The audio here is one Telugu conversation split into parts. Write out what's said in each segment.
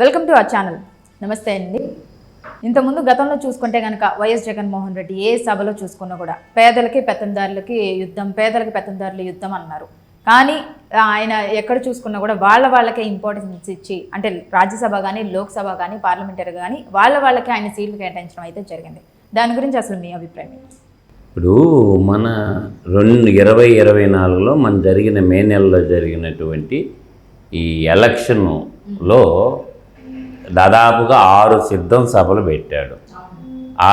Welcome to our channel. నమస్తే అండి. ఇంతకుముందు గతంలో చూసుకుంటే కనుక వైఎస్ జగన్మోహన్ రెడ్డి ఏ సభలో చూసుకున్నా కూడా పేదలకి పెత్తందారులకి యుద్ధం పేదలకి పెత్తందారుల యుద్ధం అన్నారు. కానీ ఆయన ఎక్కడ చూసుకున్నా కూడా వాళ్ళ వాళ్ళకే ఇంపార్టెన్స్ ఇచ్చి అంటే రాజ్యసభ కానీ లోక్సభ కానీ పార్లమెంటరీ కానీ వాళ్ళ వాళ్ళకే ఆయన సీట్లు కేటాయించడం అయితే జరిగింది. దాని గురించి అసలు మీ అభిప్రాయం? ఇప్పుడు మన రెండు ఇరవై ఇరవై నాలుగులో మన జరిగిన మే నెలలో జరిగినటువంటి ఈ ఎలక్షన్లో దాదాపుగా ఆరు సిద్ధం సభలు పెట్టాడు. ఆ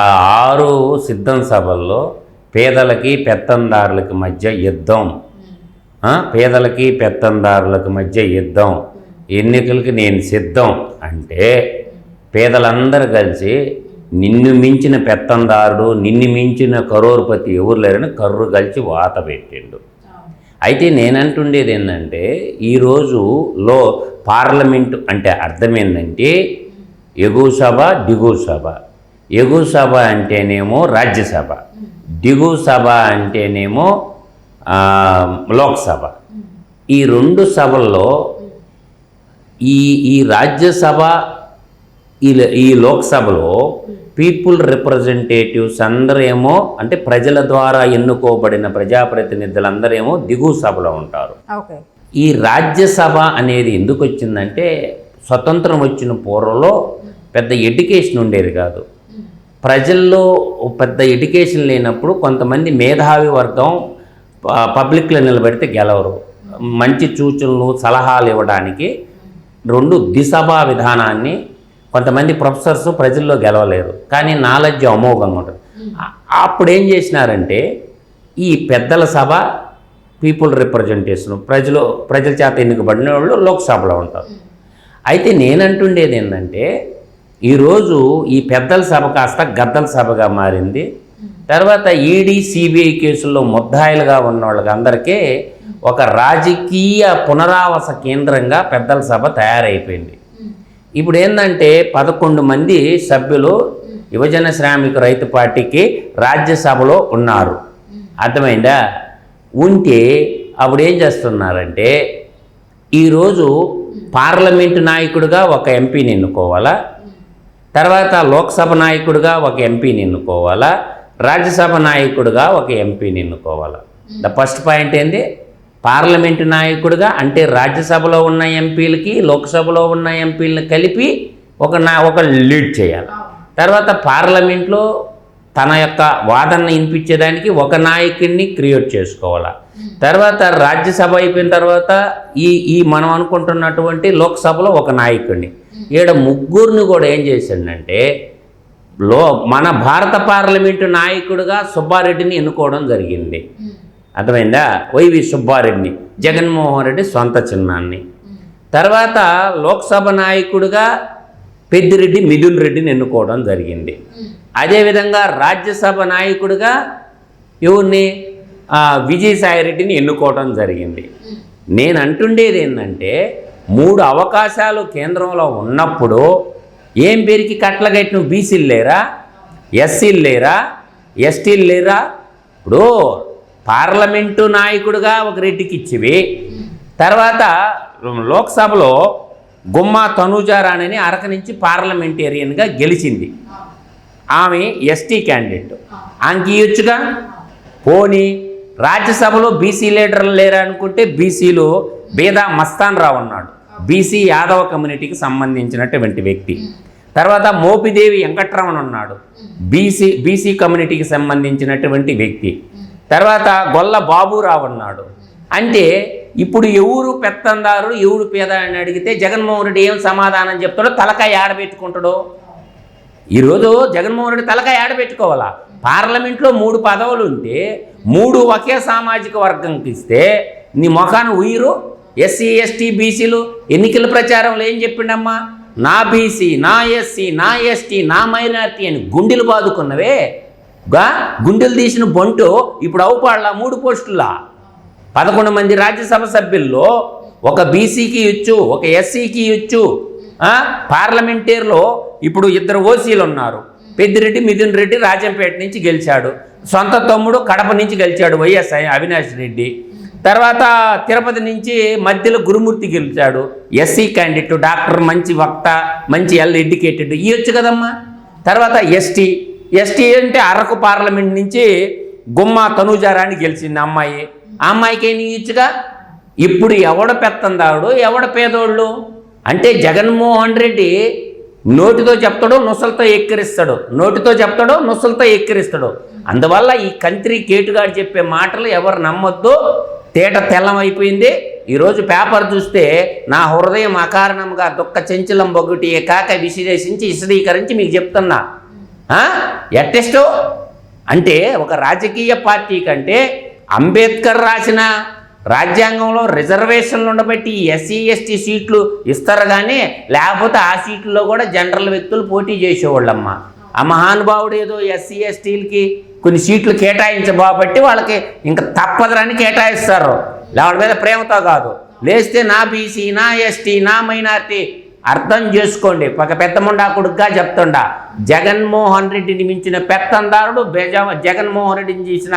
ఆరు సిద్ధం సభల్లో పేదలకి పెత్తందారులకి మధ్య యుద్ధం. పేదలకి పెత్తందారులకు మధ్య యుద్ధం. ఎన్నికలకి నేను సిద్ధం అంటే పేదలందరూ కలిసి నిన్ను మించిన పెత్తందారుడు నిన్ను మించిన కరోర్పతి ఎవరు లేరని కర్రు కలిసి వాత పెట్టిండు. అయితే నేనంటుండేది ఏంటంటే ఈరోజు లో పార్లమెంటు అంటే అర్థం ఏంటంటే ఎగువ సభ దిగువ సభ. ఎగువ సభ అంటేనేమో రాజ్యసభ. దిగువ సభ అంటేనేమో లోక్సభ. ఈ రెండు సభల్లో ఈ ఈ రాజ్యసభ ఈ ఈ లోక్సభలో పీపుల్ రిప్రజెంటేటివ్స్ అందరేమో అంటే ప్రజల ద్వారా ఎన్నుకోబడిన ప్రజాప్రతినిధులందరేమో దిగువ సభలో ఉంటారు. ఈ రాజ్యసభ అనేది ఎందుకు వచ్చిందంటే స్వతంత్రం వచ్చిన పూర్వంలో పెద్ద ఎడ్యుకేషన్ ఉండేది కాదు. ప్రజల్లో పెద్ద ఎడ్యుకేషన్ లేనప్పుడు కొంతమంది మేధావి వర్గం పబ్లిక్లో నిలబెడితే గెలవరు. మంచి సూచనలు సలహాలు ఇవ్వడానికి రెండు దిశభా విధానాన్ని కొంతమంది ప్రొఫెసర్స్ ప్రజల్లో గెలవలేరు. కానీ నాలెడ్జ్ అమోఘంగా ఉంటుంది. ఆ- అప్పుడు ఏం చేసినారంటే ఈ పెద్దల సభ పీపుల్ రిప్రజెంటేషన్ ప్రజలు ప్రజల చేత ఎన్నికబడిన వాళ్ళు లోక్సభలో ఉంటారు. అయితే నేనంటుండేది ఏంటంటే ఈరోజు ఈ పెద్దల సభ కాస్త గద్దల సభగా మారింది. తర్వాత ఈడీ సిబిఐ కేసుల్లో ముద్దాయిలుగా ఉన్న వాళ్ళకి అందరికీ ఒక రాజకీయ పునరావాస కేంద్రంగా పెద్దల సభ తయారైపోయింది. ఇప్పుడు ఏంటంటే పదకొండు మంది సభ్యులు యువజన శ్రామిక రైతు పార్టీకి రాజ్యసభలో ఉన్నారు. అర్థమైందా? ఉంటే అప్పుడు ఏం చేస్తున్నారంటే ఈరోజు పార్లమెంటు నాయకుడిగా ఒక ఎంపీని ఎన్నుకోవాలా తర్వాత లోక్సభ నాయకుడిగా ఒక ఎంపీని ఎన్నుకోవాలా రాజ్యసభ నాయకుడిగా ఒక ఎంపీని ఎన్నుకోవాలా ద ఫస్ట్ పాయింట్ ఏంది? పార్లమెంటు నాయకుడిగా అంటే రాజ్యసభలో ఉన్న ఎంపీలకి లోక్సభలో ఉన్న ఎంపీలను కలిపి ఒక నా ఒక లీడ్ చేయాలి. తర్వాత పార్లమెంట్లో తన యొక్క వాదన వినిపించేదానికి ఒక నాయకుడిని క్రియేట్ చేసుకోవాలా. తర్వాత రాజ్యసభ అయిపోయిన తర్వాత ఈ ఈ మనం అనుకుంటున్నటువంటి లోక్సభలో ఒక నాయకుడిని. ఈడ ముగ్గురిని కూడా ఏం చేసిండంటే లో మన భారత పార్లమెంటు నాయకుడిగా సుబ్బారెడ్డిని ఎన్నుకోవడం జరిగింది. అర్థమైందా? వైవి సుబ్బారెడ్డిని జగన్మోహన్ రెడ్డి సొంత చిన్నాన్ని. తర్వాత లోక్సభ నాయకుడిగా పెద్దిరెడ్డి మిథున్ రెడ్డిని ఎన్నుకోవడం జరిగింది. అదేవిధంగా రాజ్యసభ నాయకుడిగా ఎవరిని? విజయసాయిరెడ్డిని ఎన్నుకోవడం జరిగింది. నేను అంటుండేది ఏంటంటే మూడు అవకాశాలు కేంద్రంలో ఉన్నప్పుడు ఏం పేరుకి కట్లగట్టిన బీసీలు లేరా? ఎస్సీలు లేరా? ఎస్టీలు లేరా? ఇప్పుడు పార్లమెంటు నాయకుడుగా ఒక రెడ్డికి ఇచ్చివి. తర్వాత లోక్సభలో గుమ్మా తనూజారాణిని అరక నుంచి పార్లమెంటేరియన్గా గెలిచింది. ఆమె ఎస్టీ క్యాండిడేట్ ఆమెకి ఇవ్వచ్చుగా పోనీ రాజ్యసభలో బీసీ లీడర్లు లేరు అనుకుంటే బీసీలో బేదా మస్తాన్ రావు ఉన్నాడు బీసీ యాదవ కమ్యూనిటీకి సంబంధించినటువంటి వ్యక్తి. తర్వాత మోపిదేవి వెంకట్రమణ ఉన్నాడు బీసీ బీసీ కమ్యూనిటీకి సంబంధించినటువంటి వ్యక్తి. తర్వాత గొల్ల బాబురావు ఉన్నాడు అంటే ఇప్పుడు ఎవరు పెత్తందారు ఎవరు పేద అని అడిగితే జగన్మోహన్ రెడ్డి ఏం సమాధానం చెప్తాడో తలకాయ ఆడబెట్టుకుంటాడో ఈరోజు జగన్మోహన్ రెడ్డి తలకాయ ఆడబెట్టుకోవాలా పార్లమెంట్లో మూడు పదవులు ఉంటే మూడు ఒకే సామాజిక వర్గంకి ఇస్తే నీ ముఖాన్ని ఉయ్యరు? ఎస్సీ ఎస్టీ బీసీలు ఎన్నికల ప్రచారంలో ఏం చెప్పిండమ్మా? నా బీసీ నా ఎస్సీ నా ఎస్టీ నా మైనార్టీ అని గుండెలు బాదుకున్నవే. గా గుండెలు తీసిన బొంటు ఇప్పుడు అవుపాళ్ళ మూడు పోస్టులా పదకొండు మంది రాజ్యసభ సభ్యుల్లో ఒక బీసీకి ఇచ్చు ఒక ఎస్సీకి ఇచ్చు పార్లమెంటేర్లో ఇప్పుడు ఇద్దరు ఓసీలు ఉన్నారు పెద్దిరెడ్డి మిథున్ రెడ్డి రాజంపేట నుంచి గెలిచాడు. సొంత తమ్ముడు కడప నుంచి గెలిచాడు వైఎస్ అవినాష్ రెడ్డి. తర్వాత తిరుపతి నుంచి మధ్యలో గురుమూర్తి గెలిచాడు. ఎస్సీ క్యాండిడేట్ డాక్టర్ మంచి వక్త మంచి ఎల్ ఎడ్యుకేటెడ్ ఇవ్వచ్చు కదమ్మా. తర్వాత ఎస్టీ ఎస్టీ అంటే అరకు పార్లమెంట్ నుంచి గుమ్మ తనుజారాన్ని గెలిచింది అమ్మాయి. ఆ అమ్మాయికి ఏం ఇచ్చుగా ఇప్పుడు ఎవడ పెత్తందాడు ఎవడ పేదోళ్ళు? అంటే జగన్మోహన్ రెడ్డి నోటితో చెప్తాడు నుసలతో ఎక్కిరిస్తాడు? నోటితో చెప్తాడు నుసలతో ఎక్కిరిస్తాడు? అందువల్ల ఈ కంత్రి కేటుగాడు చెప్పే మాటలు ఎవరు నమ్మొద్దు. తేట తెల్లమైపోయింది ఈరోజు పేపర్ చూస్తే నా హృదయం అకారణంగా దుఃఖ చెంచలం బొగ్గుటి కాక విశ్లేషించి విశదీకరించి మీకు చెప్తున్నా. ఎట్టెస్టో? అంటే ఒక రాజకీయ పార్టీ కంటే అంబేద్కర్ రాసిన రాజ్యాంగంలో రిజర్వేషన్లు ఉండబట్టి ఎస్సీ ఎస్టీ సీట్లు ఇస్తారు కానీ లేకపోతే ఆ సీట్లలో కూడా జనరల్ వ్యక్తులు పోటీ చేసేవాళ్ళమ్మ. ఆ మహానుభావుడు ఏదో ఎస్సీ ఎస్టీలకి కొన్ని సీట్లు కేటాయించబోబట్టి వాళ్ళకి ఇంకా తప్పదరని కేటాయిస్తారు. వాళ్ళ మీద ప్రేమతో కాదు. లేస్తే నా బీసీ నా ఎస్టీ నా మైనార్టీ అర్థం చేసుకోండి. ఒక పెద్దముండా కొడుకుగా చెప్తుండా జగన్మోహన్ రెడ్డిని మించిన పెత్తందారుడు బెజ జగన్మోహన్ రెడ్డిని చేసిన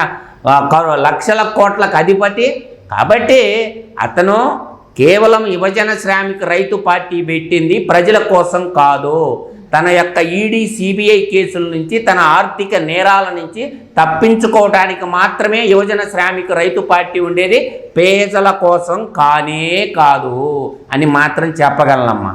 లక్షల కోట్లకు అధిపతి. కాబట్టి అతను కేవలం యువజన శ్రామిక రైతు పార్టీ పెట్టింది ప్రజల కోసం కాదు. తన యొక్క ఈడీ సిబిఐ కేసుల నుంచి తన ఆర్థిక నేరాల నుంచి తప్పించుకోవటానికి మాత్రమే యువజన శ్రామిక రైతు పార్టీ ఉండేది. పేదల కోసం కానే కాదు అని మాత్రం చెప్పగలనమ్మా.